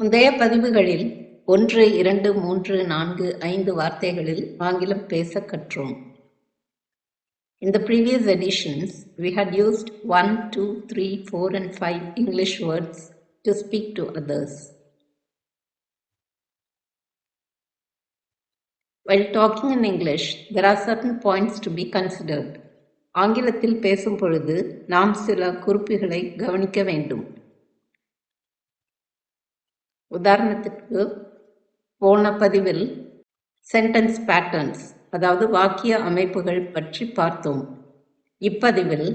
முந்தைய பதிவுகளில் ஒன்று இரண்டு மூன்று நான்கு ஐந்து வார்த்தைகளில் ஆங்கிலம் பேச கற்றோம் In the previous editions, we had used 1, 2, 3, 4 and 5 English words to speak to others. While talking in English, there are certain points to be considered. ஆங்கிலத்தில் பேசும் பொழுது நாம் சில குறிப்புகளை கவனிக்க வேண்டும் உதாரணத்துக்கு போன பதிவில் சென்டென்ஸ் பேட்டர்ன்ஸ் அதாவது வாக்கிய அமைப்புகள் பற்றி பார்த்தோம். இப்பதிவில்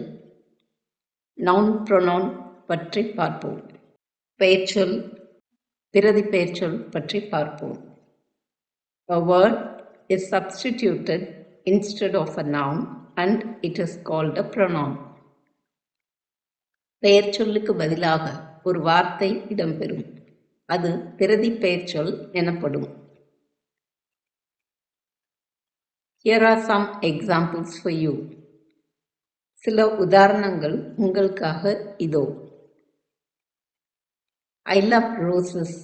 நவுன் ப்ரொனவுன் பற்றி பார்ப்போம். பெயர்ச்சொல் பிரதி பெயர்ச்சொல் பற்றி பார்ப்போம். A word is substituted instead of a noun and it is called a pronoun. பெயர்ச்சொல்லுக்கு பதிலாக ஒரு வார்த்தை இடம்பெறும். அது பிரதி பெயர்ச்சொல் எனப்படும் here are some examples for you சில உதாரணங்கள் உங்களுக்காக இதோ I love roses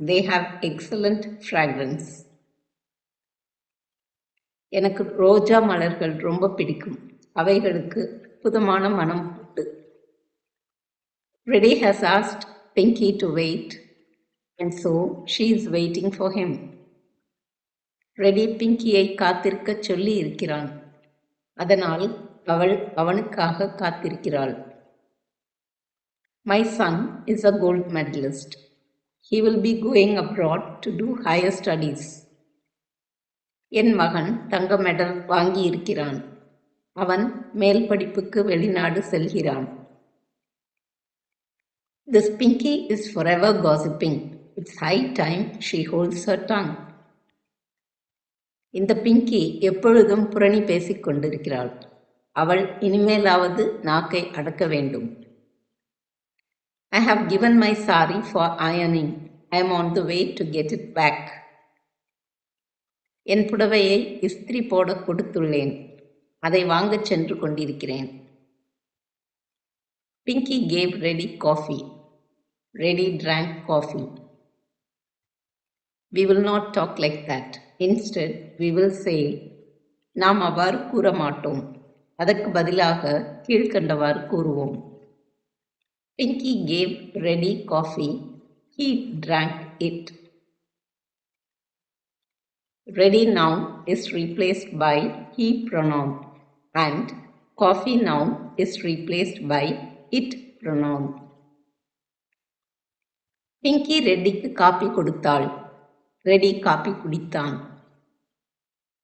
they have excellent fragrance எனக்கு ரோஜா மலர்கள் ரொம்ப பிடிக்கும் அவைகளுக்கு அற்புதமான மனம் உண்டு Reddy has asked Pinky to wait and so she is waiting for him. Reddy பிங்கியை காத்திருக்கச் சொல்லி இருக்கிறான் அதனால் அவள் அவனுக்காக காத்திருக்கிறாள். My son is a gold medalist he will be going abroad to do higher studies என் மகன் தங்க மெடல் வாங்கி இருக்கிறான் அவன் மேல் படிப்புக்கு வெளிநாடு செல்கிறான். This Pinky is forever gossiping It's high time she holds her tongue. இந்த பிங்கி எப்பொழுதும் புரணி பேசிக் கொண்டிருக்கிறாள். அவள் இனிமேலாவது நாக்கை அடக்க வேண்டும். I have given my sorry for அயனிங் I am on the way to get it back என் புடவையை இஸ்திரி போட கொடுத்துள்ளேன். அதை வாங்கச் சென்று கொண்டிருக்கிறேன். Pinky gave Reddy coffee Reddy drank coffee we will not talk like that instead we will say நாம் அவ்வாறு கூற மாட்டோம் அதற்கு பதிலாக கீழ்கண்டவாறு கூறுவோம் Pinky gave Reddy coffee he drank it Reddy noun is replaced by he pronoun and coffee noun is replaced by it pronoun Pinky ரெட்டிக்கு காப்பி கொடுத்தாள் ரெடி காப்பி குடித்தான்.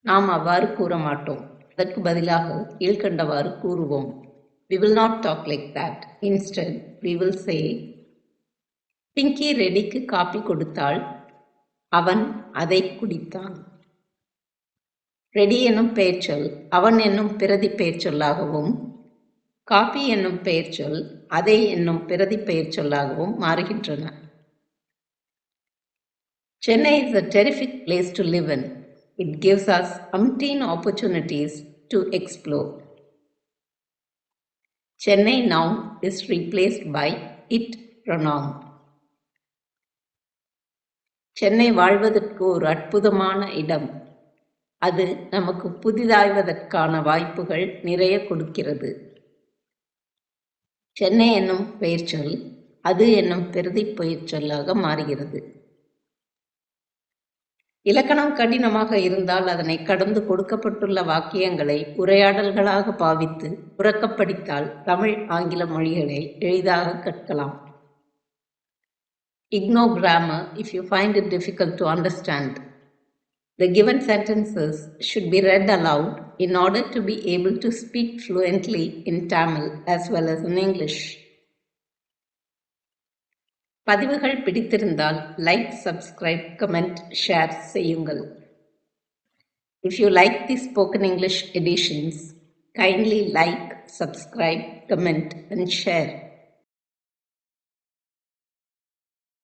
நாம் அவ்வாறு கூற மாட்டோம். அதற்கு பதிலாக கீழ்கண்டவாறு கூறுவோம். We will not talk like that instant we will say Pinky ரெடிக்கு காப்பி கொடுத்தால் அவன் அதை குடித்தான். ரெடி என்னும் பெயர்ச்சொல் அவன் என்னும் பிரதி பெயர்ச்சொல்லாகவும் காப்பி என்னும் பெயர்ச்சொல் அதை என்னும் பிரதி பெயர்ச்சொல்லாகவும் மாறுகின்றன. Chennai is a terrific place to live in. It gives us umpteen opportunities to explore. Chennai noun is replaced by it pronoun. Chennai வாழ்வதற்கு ஒரு அற்புதமான இடம் அது நமக்கு புதிதாய்வதற்கான வாய்ப்புகள் நிறைய கொடுக்கிறது சென்னை என்னும் பெயர்ச்சொல் அது என்னும் பிரதி பெயர்ச்சொல்லாக மாறுகிறது இலக்கணம் கடினமாக இருந்தால் அதனை கடந்து கொடுக்கப்பட்டுள்ள வாக்கியங்களை உரையாடல்களாக பாவித்து உறக்கப்படித்தால் தமிழ் ஆங்கில மொழிகளை எளிதாக கற்கலாம் Ignore grammar if you find it difficult to understand. The given sentences should be read aloud in order to be able to speak fluently in Tamil as well as in English. பதிவுகள் பிடித்திருந்தால் like subscribe comment share செய்யுங்கள். If you like the spoken English editions kindly like subscribe comment and share